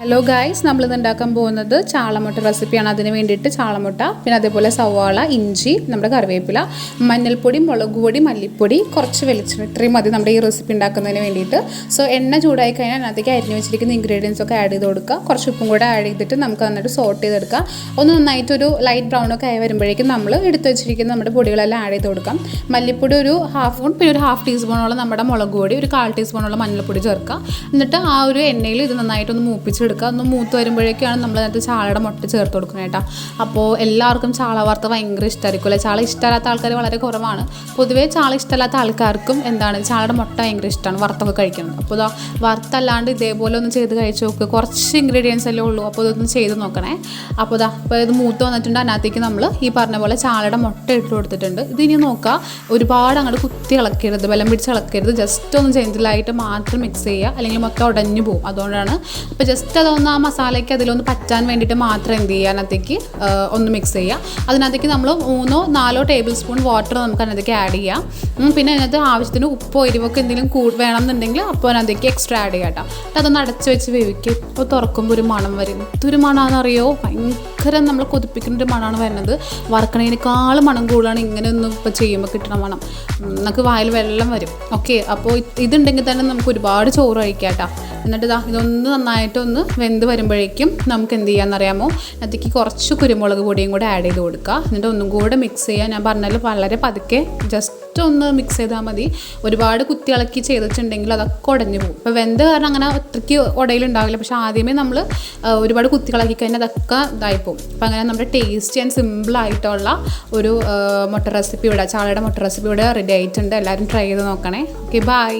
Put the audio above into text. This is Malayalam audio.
ഹലോ ഗായ്സ് നമ്മളിത് ഉണ്ടാക്കാൻ പോകുന്നത് ചാളമുട്ട റെസിപ്പിയാണ് അതിന് വേണ്ടിയിട്ട് ചാളമുട്ട പിന്നെ അതേപോലെ സവാള ഇഞ്ചി നമ്മുടെ കറിവേപ്പില മഞ്ഞൾപ്പൊടി മുളക് പൊടി മല്ലിപ്പൊടി കുറച്ച് വെളിച്ചെണ്ണ മതി നമ്മുടെ ഈ റെസിപ്പി ഉണ്ടാക്കുന്നതിന് വേണ്ടിയിട്ട്. സോ എണ്ണ ചൂടായി കഴിഞ്ഞാൽ അതിനകത്തേക്ക് അരിഞ്ഞു വെച്ചിരിക്കുന്ന ഇൻഗ്രീഡിയൻസ് ഒക്കെ ആഡ് ചെയ്ത് കൊടുക്കുക. കുറച്ച് ഉപ്പും കൂടെ ആഡ് ചെയ്തിട്ട് നമുക്ക് നന്നായിട്ട് സോട്ട് ചെയ്തെടുക്കുക ഒന്ന് നന്നായിട്ടൊരു ലൈറ്റ് ബ്രൗൺ ഒക്കെ ആയി വരുമ്പോഴേക്കും നമ്മൾ എടുത്ത് വെച്ചിരിക്കുന്ന നമ്മുടെ പൊടികളെല്ലാം ആഡ് ചെയ്ത് കൊടുക്കാം. മല്ലിപ്പൊടി ഒരു ഹാഫ് സ്പൂൺ പിന്നെ ഒരു ഹാഫ് ടീസ്പൂണോളം നമ്മുടെ മുളക് പൊടി ഒരു കാൽ ടീസ്പൂണോളം മഞ്ഞൾപ്പൊടി ചേർക്കുക. എന്നിട്ട് ആ ഒരു എണ്ണയിൽ ഇത് നന്നായിട്ടൊന്ന് മൂപ്പിച്ചെടുക്കുക ഒന്ന് മൂത്ത് വരുമ്പോഴേക്കാണ് നമ്മൾ അതിനകത്ത് ചാളയുടെ മുട്ട ചേർത്ത് കൊടുക്കുന്നത് കേട്ടോ. അപ്പോൾ എല്ലാവർക്കും ചാള വറുത്ത ഭയങ്കര ഇഷ്ടമായിരിക്കും അല്ലേ ചാള ഇഷ്ടമല്ലാത്ത ആൾക്കാർ വളരെ കുറവാണ്. പൊതുവേ ചാള ഇഷ്ടമല്ലാത്ത ആൾക്കാർക്കും എന്താണ് ചാളയുടെ മുട്ട ഭയങ്കര ഇഷ്ടമാണ് വറുത്തൊക്കെ കഴിക്കുന്നത്. അപ്പോൾ ഇതാ വറുത്തല്ലാണ്ട് ഇതേപോലെ ഒന്ന് ചെയ്ത് കഴിച്ച് നോക്ക്. കുറച്ച് ഇൻഗ്രീഡിയൻസ് അല്ലേ ഉള്ളൂ. അപ്പോൾ ഇതൊന്ന് ചെയ്ത് നോക്കണേ. അപ്പോൾ ഇതാ അപ്പോൾ ഇത് മൂത്ത് വന്നിട്ടുണ്ട്. അതിനകത്തേക്ക് നമ്മൾ ഈ പറഞ്ഞ പോലെ ചാളയുടെ മുട്ട ഇട്ട് കൊടുത്തിട്ടുണ്ട്. ഇത് ഇനി നോക്കുക ഒരുപാട് അങ്ങോട്ട് കുത്തി ഇളക്കരുത്. ബലം പിടിച്ച് ഇളക്കരുത്. ജസ്റ്റ് ഒന്ന് ജെന്റിലായിട്ട് മാത്രം മിക്സ് ചെയ്യുക. അല്ലെങ്കിൽ മൊത്തം ഉടഞ്ഞു പോകും അതുകൊണ്ടാണ്. അപ്പോൾ ജസ്റ്റ് അതൊന്ന് ആ മസാലയ്ക്ക് അതിലൊന്ന് പറ്റാൻ വേണ്ടിയിട്ട് മാത്രം എന്ത് ചെയ്യുക അതിനകത്തേക്ക് ഒന്ന് മിക്സ് ചെയ്യുക. അതിനകത്തേക്ക് നമ്മൾ മൂന്നോ നാലോ ടേബിൾ സ്പൂൺ വാട്ടർ നമുക്ക് അതിനകത്തേക്ക് ആഡ് ചെയ്യാം. പിന്നെ അതിനകത്ത് ആവശ്യത്തിന് ഉപ്പോ എരിവൊക്കെ എന്തെങ്കിലും കൂ വേണമെന്നുണ്ടെങ്കിൽ അപ്പോൾ അതിനകത്തേക്ക് എക്സ്ട്രാ ആഡ് ചെയ്യാം കേട്ടോ. അതൊന്ന് അടച്ച് വെച്ച് വേവിക്കും. ഇപ്പോൾ തുറക്കുമ്പോൾ ഒരു മണം വരും. ഇതൊരു മണമാണെന്നറിയോ ഭയങ്കര നമ്മൾ കൊതിപ്പിക്കുന്ന ഒരു മണമാണ് വരുന്നത്. വറക്കണേനേക്കാൾ മണം കൂടുതലാണ് ഇങ്ങനെ ഒന്ന് ഇപ്പോൾ ചെയ്യുമ്പോൾ കിട്ടണ മണം. നമുക്ക് വായിൽ വെള്ളം വരും. ഓക്കെ അപ്പോൾ ഇതുണ്ടെങ്കിൽ തന്നെ നമുക്ക് ഒരുപാട് ചോറ് കഴിക്കാം കേട്ടോ. എന്നിട്ട് ഇതാ ഇതൊന്ന് നന്നായിട്ടൊന്ന് വെന്ത് വരുമ്പോഴേക്കും നമുക്ക് എന്ത് ചെയ്യാമെന്നറിയാമോ അതിലേക്ക് കുറച്ച് കുരുമുളക് പൊടിയും കൂടെ ആഡ് ചെയ്ത് കൊടുക്കുക. എന്നിട്ട് ഒന്നും കൂടെ മിക്സ് ചെയ്യുക. ഞാൻ പറഞ്ഞാൽ വളരെ പതുക്കെ ജസ്റ്റ് ഒന്ന് മിക്സ് ചെയ്താൽ മതി. ഒരുപാട് കുത്തി ഇളക്കി ചെയ്തിട്ടുണ്ടെങ്കിൽ അതൊക്കെ ഉടഞ്ഞു പോകും. ഇപ്പോൾ വെന്ത് കാരണം അങ്ങനെ ഒത്തിരിക്ക് ഉടയിലുണ്ടാവില്ല പക്ഷേ ആദ്യമേ നമ്മൾ ഒരുപാട് കുത്തി ഇളക്കി കഴിഞ്ഞാൽ അതൊക്കെ ഇതായി പോകും. അപ്പോൾ അങ്ങനെ നമ്മുടെ ടേസ്റ്റി ആൻഡ് സിമ്പിൾ ആയിട്ടുള്ള ഒരു മുട്ട റെസിപ്പി ഇവിടെ ചാളയുടെ മുട്ട റെസിപ്പി ഇവിടെ റെഡി ആയിട്ടുണ്ട്. എല്ലാവരും ട്രൈ ചെയ്ത് നോക്കണേ. Okay bye